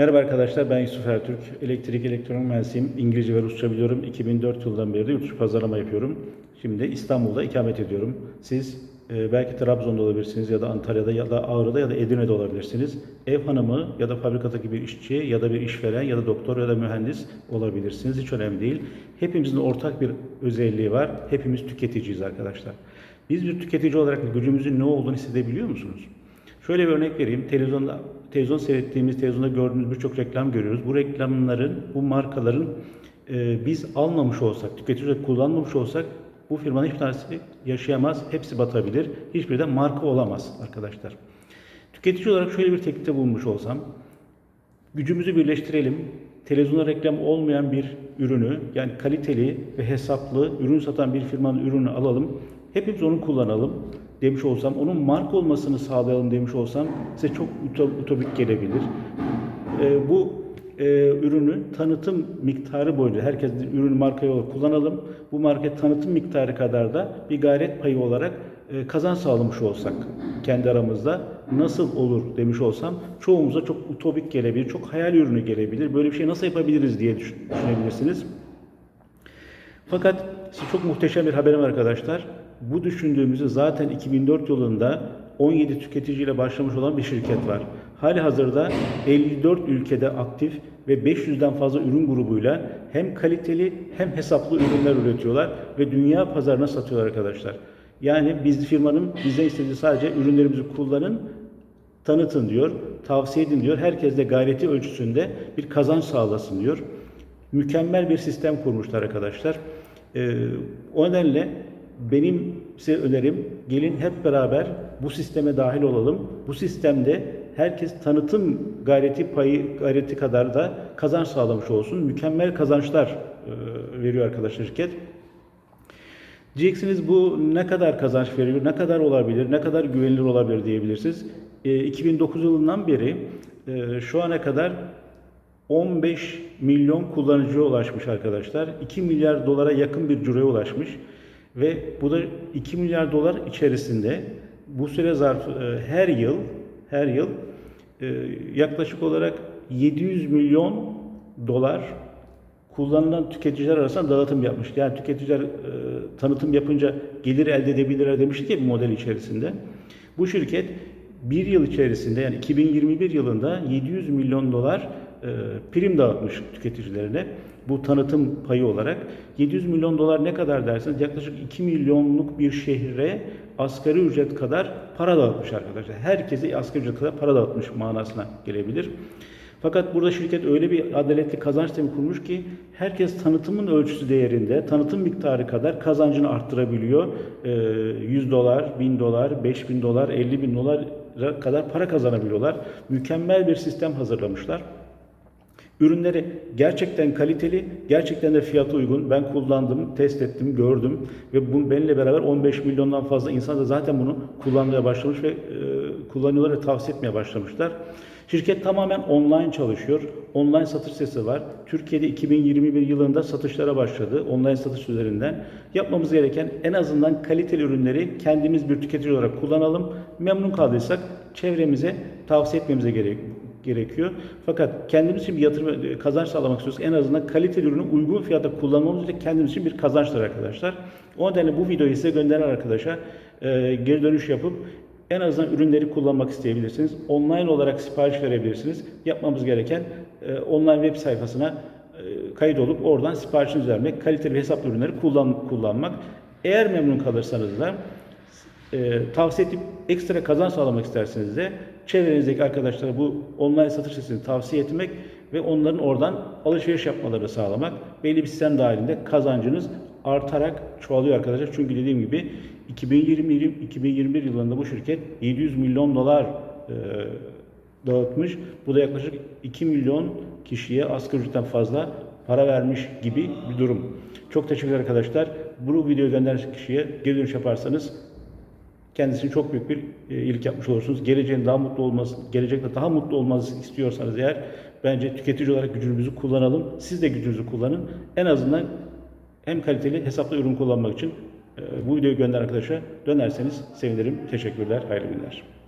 Merhaba arkadaşlar, ben Yusuf Ertürk. Elektrik, elektronik mühendisiyim. İngilizce ve Rusça biliyorum. 2004 yılından beri de yurt dışı pazarlama yapıyorum. Şimdi İstanbul'da ikamet ediyorum. Siz e, belki Trabzon'da olabilirsiniz ya da Antalya'da ya da Ağrı'da ya da Edirne'de olabilirsiniz. Ev hanımı ya da fabrikadaki bir işçi ya da bir işveren ya da doktor ya da mühendis olabilirsiniz. Hiç önemli değil. Hepimizin ortak bir özelliği var. Hepimiz tüketiciyiz arkadaşlar. Biz bir tüketici olarak gücümüzün ne olduğunu hissedebiliyor musunuz? Şöyle bir örnek vereyim. Televizyonda televizyon seyrettiğimiz, televizyonda gördüğümüz birçok reklam görüyoruz. Bu reklamların, bu markaların e, biz almamış olsak, tüketici kullanmamış olsak bu firmanın hiçbir tanesi yaşayamaz, hepsi batabilir. Hiçbiri de marka olamaz arkadaşlar. Tüketici olarak şöyle bir teklifte bulunmuş olsam, gücümüzü birleştirelim. Televizyonda reklam olmayan bir ürünü, yani kaliteli ve hesaplı ürün satan bir firmanın ürünü alalım. Hepimiz onu kullanalım demiş olsam, onun marka olmasını sağlayalım demiş olsam size çok uto- utopik gelebilir. Ee, bu e, ürünü tanıtım miktarı boyunca herkes ürünü marka olarak kullanalım. Bu marka tanıtım miktarı kadar da bir gayret payı olarak e, kazanç sağlamış olsak kendi aramızda nasıl olur demiş olsam çoğumuza çok utopik gelebilir, çok hayal ürünü gelebilir. Böyle bir şey nasıl yapabiliriz diye düşün- düşünebilirsiniz. Fakat çok muhteşem bir haberim arkadaşlar. Bu düşündüğümüzü zaten 2004 yılında 17 tüketiciyle başlamış olan bir şirket var. Hali hazırda 54 ülkede aktif ve 500'den fazla ürün grubuyla hem kaliteli hem hesaplı ürünler üretiyorlar ve dünya pazarına satıyorlar arkadaşlar. Yani biz firmanın bizden istediği sadece ürünlerimizi kullanın, tanıtın diyor, tavsiye edin diyor. Herkes de gayreti ölçüsünde bir kazanç sağlasın diyor. Mükemmel bir sistem kurmuşlar arkadaşlar. Ee, o nedenle benim size önerim gelin hep beraber bu sisteme dahil olalım. Bu sistemde herkes tanıtım gayreti payı gayreti kadar da kazanç sağlamış olsun. Mükemmel kazançlar e, veriyor arkadaşlar şirket. Diyeceksiniz bu ne kadar kazanç veriyor, ne kadar olabilir, ne kadar güvenilir olabilir diyebilirsiniz. E, 2009 yılından beri e, şu ana kadar 15 milyon kullanıcıya ulaşmış arkadaşlar. 2 milyar dolara yakın bir ciroya ulaşmış. Ve bu da 2 milyar dolar içerisinde bu süre zarfı e, her yıl her yıl e, yaklaşık olarak 700 milyon dolar kullanılan tüketiciler arasında dağıtım yapmış. Yani tüketiciler e, tanıtım yapınca gelir elde edebilirler demiştik ya bir model içerisinde. Bu şirket bir yıl içerisinde yani 2021 yılında 700 milyon dolar prim dağıtmış tüketicilerine bu tanıtım payı olarak. 700 milyon dolar ne kadar derseniz yaklaşık 2 milyonluk bir şehre asgari ücret kadar para dağıtmış arkadaşlar. Herkese asgari ücret kadar para dağıtmış manasına gelebilir. Fakat burada şirket öyle bir adaletli kazanç sistemi kurmuş ki herkes tanıtımın ölçüsü değerinde, tanıtım miktarı kadar kazancını arttırabiliyor. Ee, 100 dolar, 1000 dolar, 5000 dolar, 50 bin dolar kadar para kazanabiliyorlar. Mükemmel bir sistem hazırlamışlar. Ürünleri gerçekten kaliteli, gerçekten de fiyatı uygun. Ben kullandım, test ettim, gördüm ve bu benimle beraber 15 milyondan fazla insan da zaten bunu kullanmaya başlamış ve e, kullanıyorlar ve tavsiye etmeye başlamışlar. Şirket tamamen online çalışıyor. Online satış sitesi var. Türkiye'de 2021 yılında satışlara başladı. Online satış üzerinden. Yapmamız gereken en azından kaliteli ürünleri kendimiz bir tüketici olarak kullanalım. Memnun kaldıysak çevremize tavsiye etmemize gerek, gerekiyor. Fakat kendimiz için bir yatırım kazanç sağlamak istiyorsak en azından kaliteli ürünü uygun fiyata kullanmamız için kendimiz için bir kazançtır arkadaşlar. O nedenle bu videoyu size gönderen arkadaşa e, geri dönüş yapıp en azından ürünleri kullanmak isteyebilirsiniz. Online olarak sipariş verebilirsiniz. Yapmamız gereken e, online web sayfasına e, kayıt olup oradan siparişinizi vermek, kaliteli hesaplı ürünleri kullan, kullanmak. Eğer memnun kalırsanız da e, tavsiye edip ekstra kazanç sağlamak isterseniz de çevrenizdeki arkadaşlara bu online satış sitesini tavsiye etmek ve onların oradan alışveriş yapmalarını sağlamak. Belli bir sistem dahilinde kazancınız artarak çoğalıyor arkadaşlar. Çünkü dediğim gibi 2020 2021 yılında bu şirket 700 milyon dolar e, dağıtmış. Bu da yaklaşık 2 milyon kişiye asgari ücretten fazla para vermiş gibi bir durum. Çok teşekkürler arkadaşlar. Bu videoyu gönderen kişiye geri dönüş yaparsanız kendisine çok büyük bir e, iyilik yapmış olursunuz. Geleceğin daha mutlu olması, gelecekte daha mutlu olması istiyorsanız eğer bence tüketici olarak gücünüzü kullanalım. Siz de gücünüzü kullanın. En azından hem kaliteli hesaplı ürün kullanmak için e, bu videoyu gönderen arkadaşa dönerseniz sevinirim. Teşekkürler. Hayırlı günler.